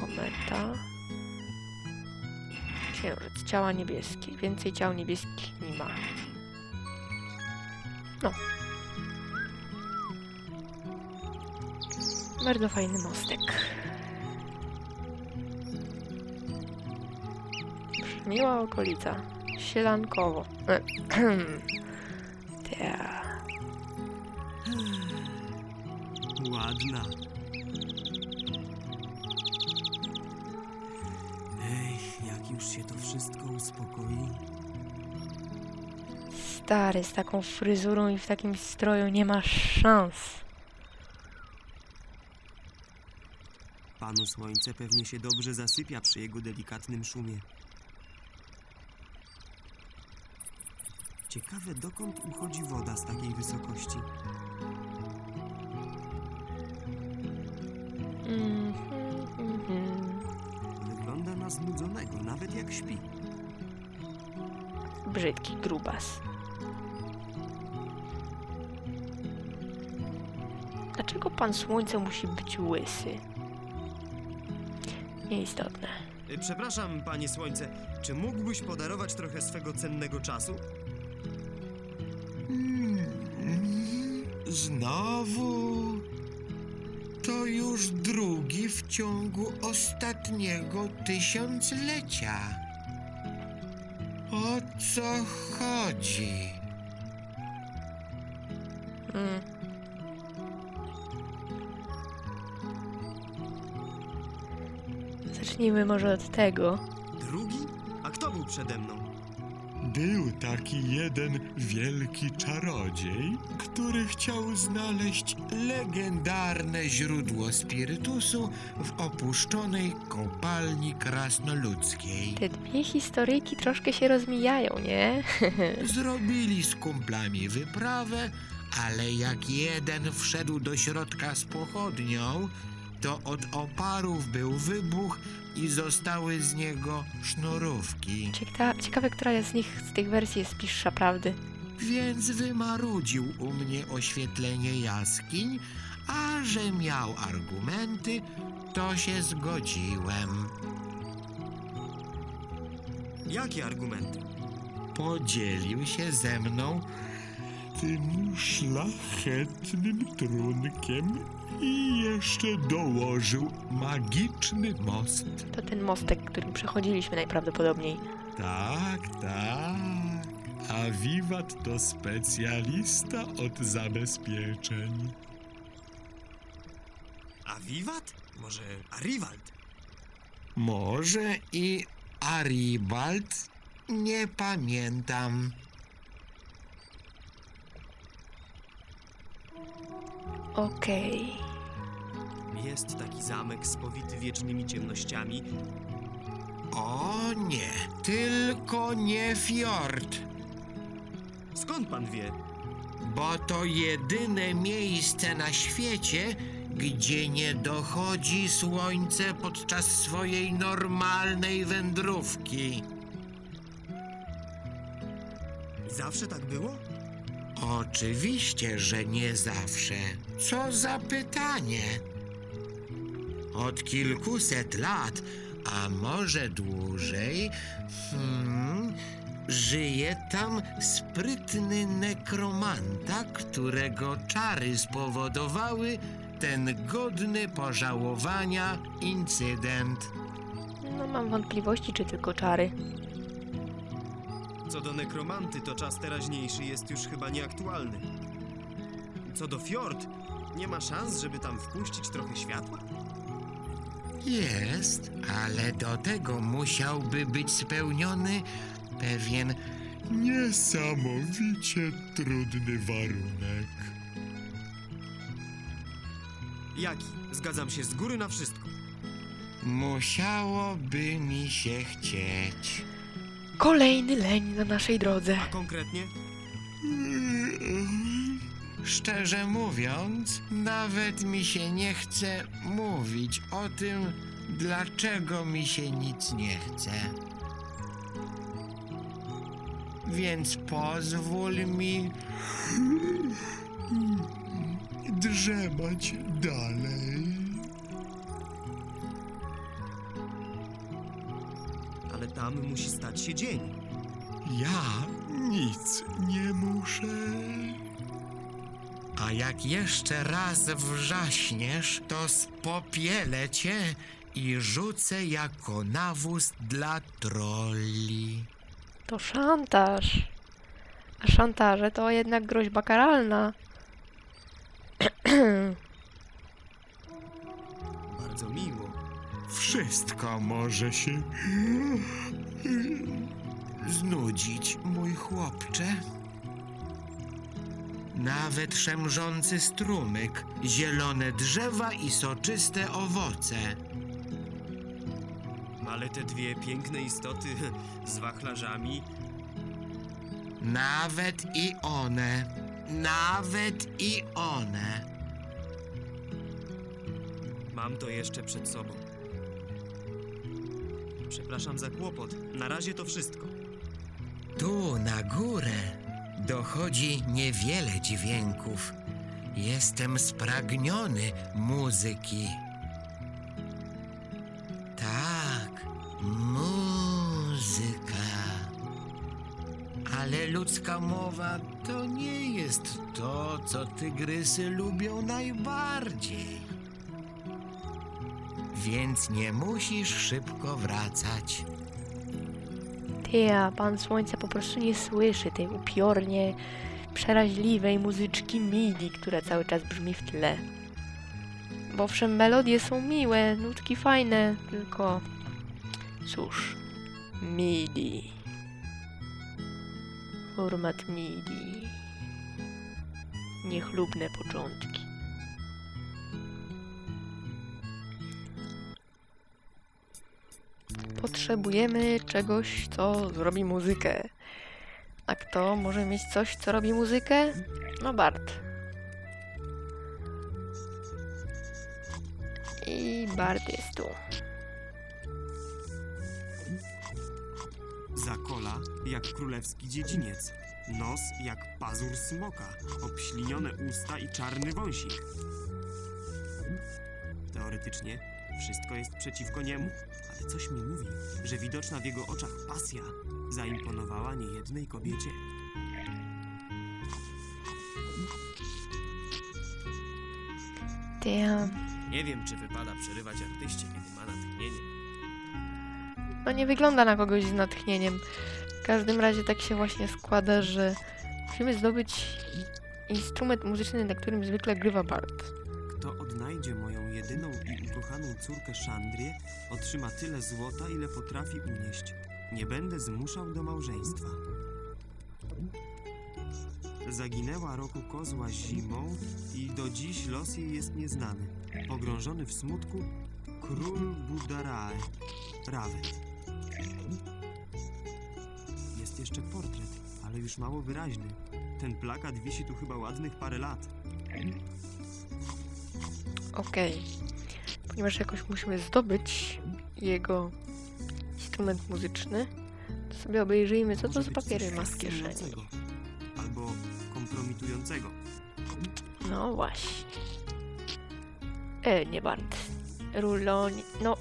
kometa. Księżyc, ciała niebieskie. Więcej ciał niebieskich nie ma. No. Bardzo fajny mostek. Miła okolica. Sielankowo. Ta. Ładna. Jak już się to wszystko uspokoi. Stary, z taką fryzurą i w takim stroju nie masz szans. Panu słońce pewnie się dobrze zasypia przy jego delikatnym szumie. Ciekawe, dokąd uchodzi woda z takiej wysokości. Nawet jak śpi. Brzydki grubas. Dlaczego pan słońce musi być łysy? Nieistotne. Y, Przepraszam, panie słońce, czy mógłbyś podarować trochę swego cennego czasu? Mm, Znowu? To już drugi w ciągu ostatniego tysiąclecia. O co chodzi? Mm. Zacznijmy może od tego. Drugi? A kto był przede mną? Był taki jeden wielki czarodziej, który chciał znaleźć legendarne źródło spirytusu w opuszczonej kopalni krasnoludzkiej. Te dwie historyjki troszkę się rozmijają, nie? Zrobili z kumplami wyprawę, ale jak jeden wszedł do środka z pochodnią, to od oparów był wybuch i zostały z niego sznurówki. Cieka ciekawe, która z nich z tych wersji jest bliższa prawdy. Więc wymarudził u mnie oświetlenie jaskiń, a że miał argumenty, to się zgodziłem. Jakie argumenty? Podzielił się ze mną tym szlachetnym trunkiem i jeszcze dołożył magiczny most. To ten mostek, którym przechodziliśmy najprawdopodobniej. Tak, tak. A Wiwat to specjalista od zabezpieczeń. A Wiwat? Może Arivald? Może i Aribald? Nie pamiętam. Okej. Jest taki zamek spowity wiecznymi ciemnościami. O nie, tylko nie fiord, Skąd pan wie? bo to jedyne miejsce na świecie, gdzie nie dochodzi słońce podczas swojej normalnej wędrówki. I zawsze tak było? Oczywiście, że nie zawsze. Co za pytanie? Od kilkuset lat, a może dłużej, hmm, żyje tam sprytny nekromanta, którego czary spowodowały ten godny pożałowania incydent. No mam wątpliwości, czy tylko czary. Co do nekromanty, to czas teraźniejszy jest już chyba nieaktualny. Co do fiord, nie ma szans, żeby tam wpuścić trochę światła? Jest, ale do tego musiałby być spełniony pewien niesamowicie trudny warunek. Jaki? Zgadzam się z góry na wszystko. Musiałoby mi się chcieć. Kolejny leń na naszej drodze. A konkretnie? Szczerze mówiąc, nawet mi się nie chce mówić o tym, dlaczego mi się nic nie chce. Więc pozwól mi drzemać dalej. ale tam musi stać się dzień. Ja nic nie muszę. A jak jeszcze raz wrzaśniesz, to spopielę cię i rzucę jako nawóz dla trolli. To szantaż. A szantaże to jednak groźba karalna. Bardzo miło. Wszystko może się znudzić, mój chłopcze. Nawet szemrzący strumyk, zielone drzewa i soczyste owoce. Ale te dwie piękne istoty z wachlarzami Nawet i one, nawet i one. Mam to jeszcze przed sobą. Przepraszam za kłopot. Na razie to wszystko. Tu na górę dochodzi niewiele dźwięków. Jestem spragniony muzyki. Tak, muzyka. Ale ludzka mowa to nie jest to, co tygrysy lubią najbardziej. Więc nie musisz szybko wracać. Ty, pan słońca po prostu nie słyszy tej upiornie przeraźliwej muzyczki MIDI, która cały czas brzmi w tle. Bo owszem, melodie są miłe, nutki fajne, tylko cóż, MIDI. Format MIDI. Niechlubne początki. Potrzebujemy czegoś, co zrobi muzykę. A kto może mieć coś, co robi muzykę? No Bart. I Bart jest tu. Zakola jak królewski dziedziniec. Nos jak pazur smoka. Obślinione usta i czarny wąsik. Teoretycznie wszystko jest przeciwko niemu, ale coś mi mówi, że widoczna w jego oczach pasja zaimponowała niejednej kobiecie. Damn. Nie wiem, czy wypada przerywać artyście, kiedy ma natchnienie. No nie wygląda na kogoś z natchnieniem. W każdym razie tak się właśnie składa, że musimy zdobyć instrument muzyczny, na którym zwykle grywa Bart. Kto odnajdzie moją jedyną i ukochaną córkę Szandrię, otrzyma tyle złota, ile potrafi unieść. Nie będę zmuszał do małżeństwa. Zaginęła roku kozła zimą i do dziś los jej jest nieznany. Pogrążony w smutku, król Budarae, Rawet. Jest jeszcze portret, ale już mało wyraźny. Ten plakat wisi tu chyba ładnych parę lat. Okej. Ponieważ jakoś musimy zdobyć jego instrument muzyczny, to sobie obejrzyjmy, co to za papiery ma w kieszeni. Albo kompromitującego. No właśnie. E, nie Bart. Ruloni... No...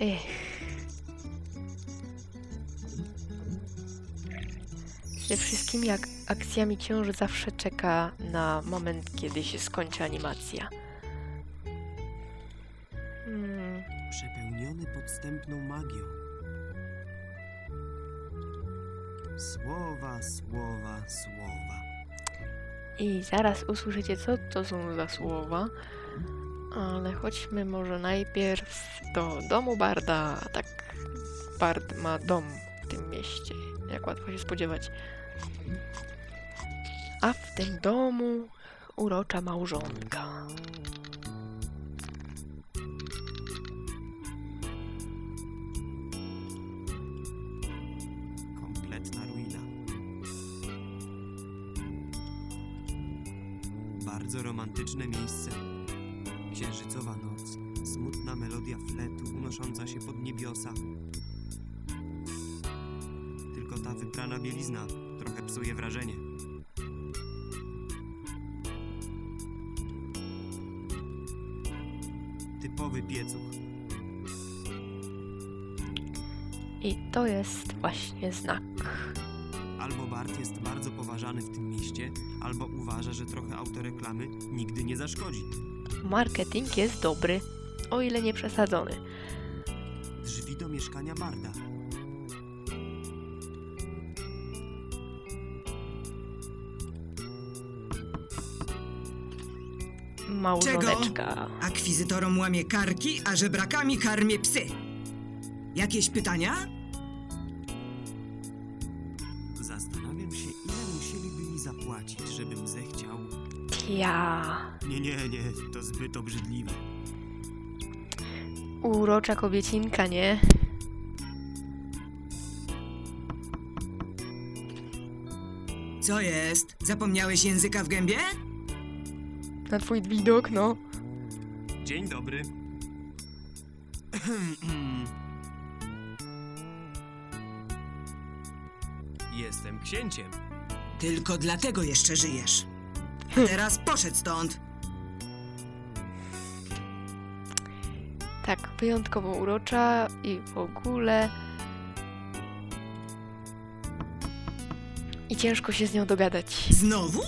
Ech. Ze wszystkimi ak- akcjami książę zawsze czeka na moment, kiedy się skończy animacja. Hmm. Przepełniony podstępną magią. Słowa, słowa, słowa. I zaraz usłyszycie, co to są za słowa. Ale chodźmy może najpierw do domu Barda. Tak, Bard ma dom w tym mieście, jak łatwo się spodziewać. A w tym domu urocza małżonka. Kompletna ruina. Bardzo romantyczne miejsce. Księżycowa noc. Smutna melodia fletu unosząca się pod niebiosa. Tylko ta wyprana bielizna trochę psuje wrażenie. Typowy piecuch. I to jest właśnie znak. Albo Bart jest bardzo poważany w tym mieście, albo uważa, że trochę autoreklamy nigdy nie zaszkodzi. Marketing jest dobry, o ile nie przesadzony. Drzwi do mieszkania Barda. Małżoneczka. Akwizytorom łamie karki, a żebrakami karmię psy. Jakieś pytania? Zastanawiam się, ile musieliby mi zapłacić, żebym zechciał. Ja. Nie, nie, nie, to zbyt obrzydliwe. Urocza kobiecinka, nie? Co jest? Zapomniałeś języka w gębie? Na twój widok, no. Dzień dobry. Jestem księciem. Tylko dlatego jeszcze żyjesz. A teraz poszedł stąd. Tak, wyjątkowo urocza i w ogóle. I ciężko się z nią dogadać. Znowu?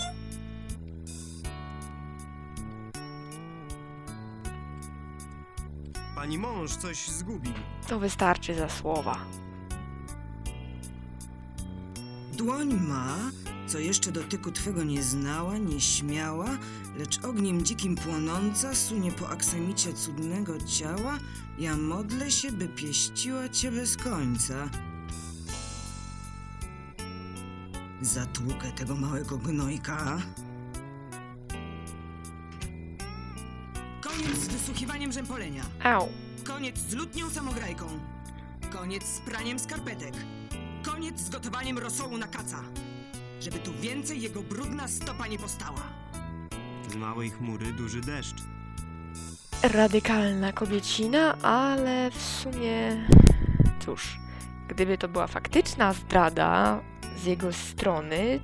Pani mąż coś zgubił. To wystarczy za słowa. Dłoń ma, co jeszcze dotyku twego nie znała, nie śmiała, lecz ogniem dzikim płonąca sunie po aksamicie cudnego ciała, ja modlę się, by pieściła cię bez końca. Zatłukę tego małego gnojka. Wysłuchiwaniem rzępolenia. Au. Koniec z lutnią samograjką. Koniec z praniem skarpetek. Koniec z gotowaniem rosołu na kaca. Żeby tu więcej jego brudna stopa nie postała. Z małej chmury duży deszcz. Radykalna kobiecina, ale w sumie. Cóż, gdyby to była faktyczna zdrada z jego strony,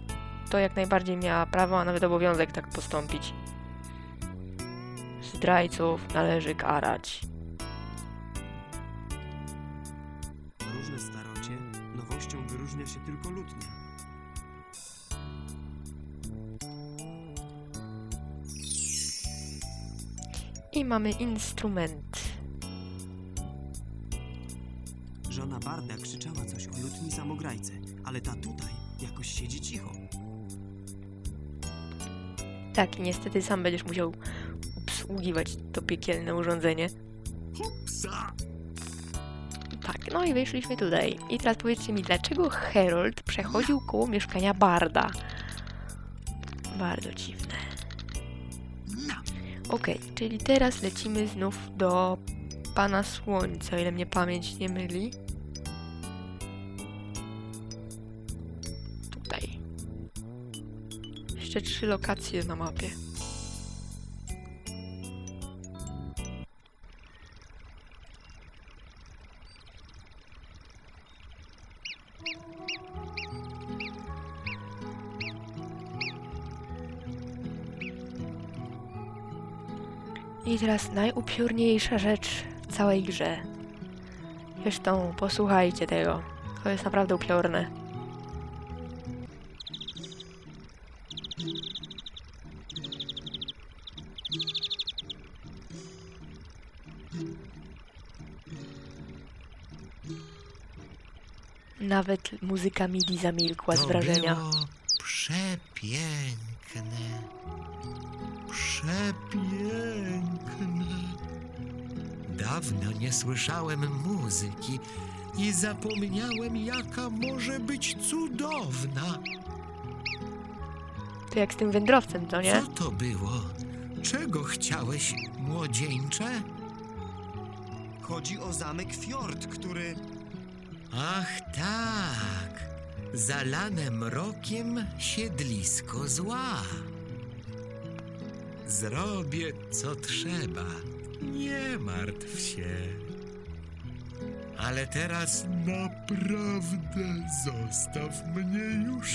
to jak najbardziej miała prawo, a nawet obowiązek tak postąpić. Zdrajców należy karać. Różne starocie, nowością wyróżnia się tylko lutnia. I mamy instrument. Żona Barda krzyczała coś o lutni samograjce, ale ta tutaj jakoś siedzi cicho. Tak, niestety sam będziesz musiał obsługiwać to piekielne urządzenie. Tak, no i wyszliśmy tutaj. I teraz powiedzcie mi, dlaczego Harold przechodził koło mieszkania Barda? Bardzo dziwne. Okej, czyli teraz lecimy znów do Pana Słońca, o ile mnie pamięć nie myli. Tutaj. Jeszcze trzy lokacje na mapie. I teraz najupiorniejsza rzecz w całej grze. Zresztą posłuchajcie tego. To jest naprawdę upiorne. Nawet muzyka MIDI zamilkła z To wrażenia. było przepiękne. Przepiękne. Dawno nie słyszałem muzyki i zapomniałem, jaka może być cudowna. To jak z tym wędrowcem, to nie? Co to było? Czego chciałeś, młodzieńcze? Chodzi o zamek Fjord, który... Ach tak, zalane mrokiem siedlisko zła. Zrobię co trzeba, nie martw się. Ale teraz naprawdę zostaw mnie już